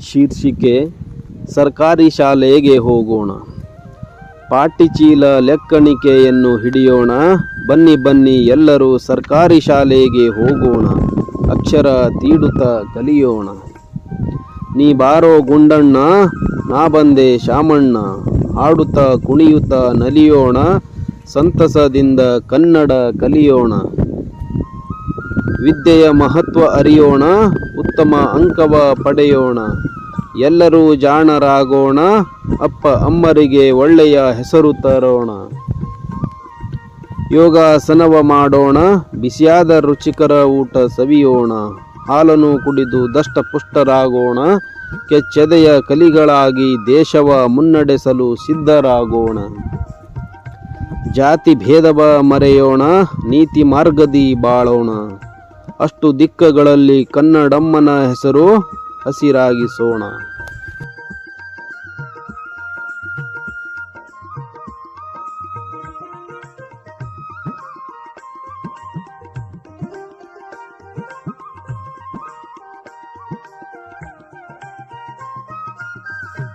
ಶೀರ್ಷಿಕೆ, ಸರ್ಕಾರಿ ಶಾಲೆಗೆ ಹೋಗೋಣ. ಪಾಟಿಚೀಲ ಲೆಕ್ಕಣಿಕೆಯನ್ನು ಹಿಡಿಯೋಣ. ಬನ್ನಿ ಬನ್ನಿ ಎಲ್ಲರೂ ಸರ್ಕಾರಿ ಶಾಲೆಗೆ ಹೋಗೋಣ. ಅಕ್ಷರ ತೀಡುತ್ತ ಕಲಿಯೋಣ. ನೀ ಬಾರೋ ಗುಂಡಣ್ಣ, ನಾ ಬಂದೆ ಶಾಮಣ್ಣ. ಹಾಡುತ್ತಾ ಕುಣಿಯುತ್ತ ನಲಿಯೋಣ. ಸಂತಸದಿಂದ ಕನ್ನಡ ಕಲಿಯೋಣ. ವಿದ್ಯೆಯ ಮಹತ್ವ ಅರಿಯೋಣ, ಉತ್ತಮ ಅಂಕವ ಪಡೆಯೋಣ. ಎಲ್ಲರೂ ಜಾಣರಾಗೋಣ, ಅಪ್ಪ ಅಮ್ಮರಿಗೆ ಒಳ್ಳೆಯ ಹೆಸರು ತರೋಣ. ಯೋಗಾಸನವ ಮಾಡೋಣ, ಬಿಸಿಯಾದ ರುಚಿಕರ ಊಟ ಸವಿಯೋಣ. ಹಾಲನ್ನು ಕುಡಿದು ದಷ್ಟಪುಷ್ಟರಾಗೋಣ, ಕೆಚ್ಚೆದೆಯ ಕಲಿಗಳಾಗಿ ದೇಶವ ಮುನ್ನಡೆಸಲು ಸಿದ್ಧರಾಗೋಣ. ಜಾತಿ ಭೇದವ ಮರೆಯೋಣ, ನೀತಿ ಮಾರ್ಗದಿ ಬಾಳೋಣ. ಅಷ್ಟು ದಿಕ್ಕಗಳಲ್ಲಿ ಕನ್ನಡಮ್ಮನ ಹೆಸರು ಹಸಿರಾಗಿಸೋಣ.